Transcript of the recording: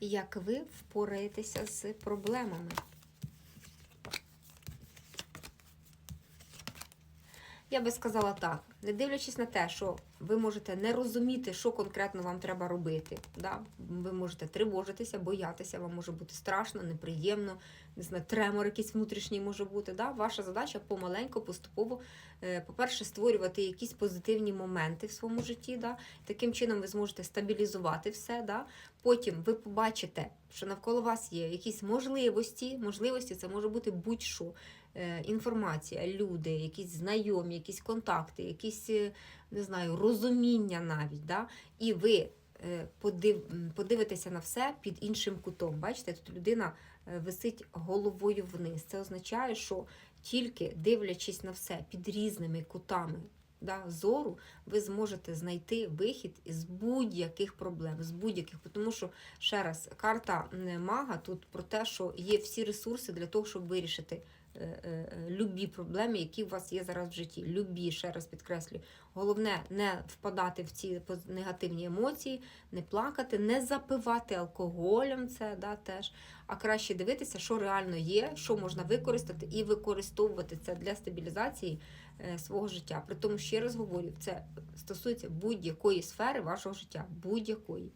як ви впораєтеся з проблемами. Я би сказала так, не дивлячись на те, що ви можете не розуміти, що конкретно вам треба робити. Да? Ви можете тривожитися, боятися, вам може бути страшно, неприємно, не знаю, тремор якийсь внутрішній може бути. Да? Ваша задача помаленьку, поступово, е, по-перше, створювати якісь позитивні моменти в своєму житті. Да? Таким чином ви зможете стабілізувати все. Да? Потім ви побачите, що навколо вас є якісь можливості. Можливості це може бути будь-що. Е, Інформація, люди, якісь знайомі, якісь контакти, якісь е, не знаю, розуміння навіть. Да? І ви е, подив, подивитеся на все під іншим кутом. Бачите, тут людина висить головою вниз. Це означає, що тільки дивлячись на все під різними кутами да, зору, ви зможете знайти вихід із будь-яких проблем, з будь-яких. Тому що, ще раз, карта мага тут про те, що є всі ресурси для того, щоб вирішити любі проблеми, які у вас є зараз в житті. Любі, ще раз підкреслюю. Головне не впадати в ці негативні емоції, не плакати, не запивати алкоголем, це да, теж, а краще дивитися, що реально є, що можна використати, і використовувати це для стабілізації е, свого життя. При тому, ще раз говорю, це стосується будь-якої сфери вашого життя, будь-якої.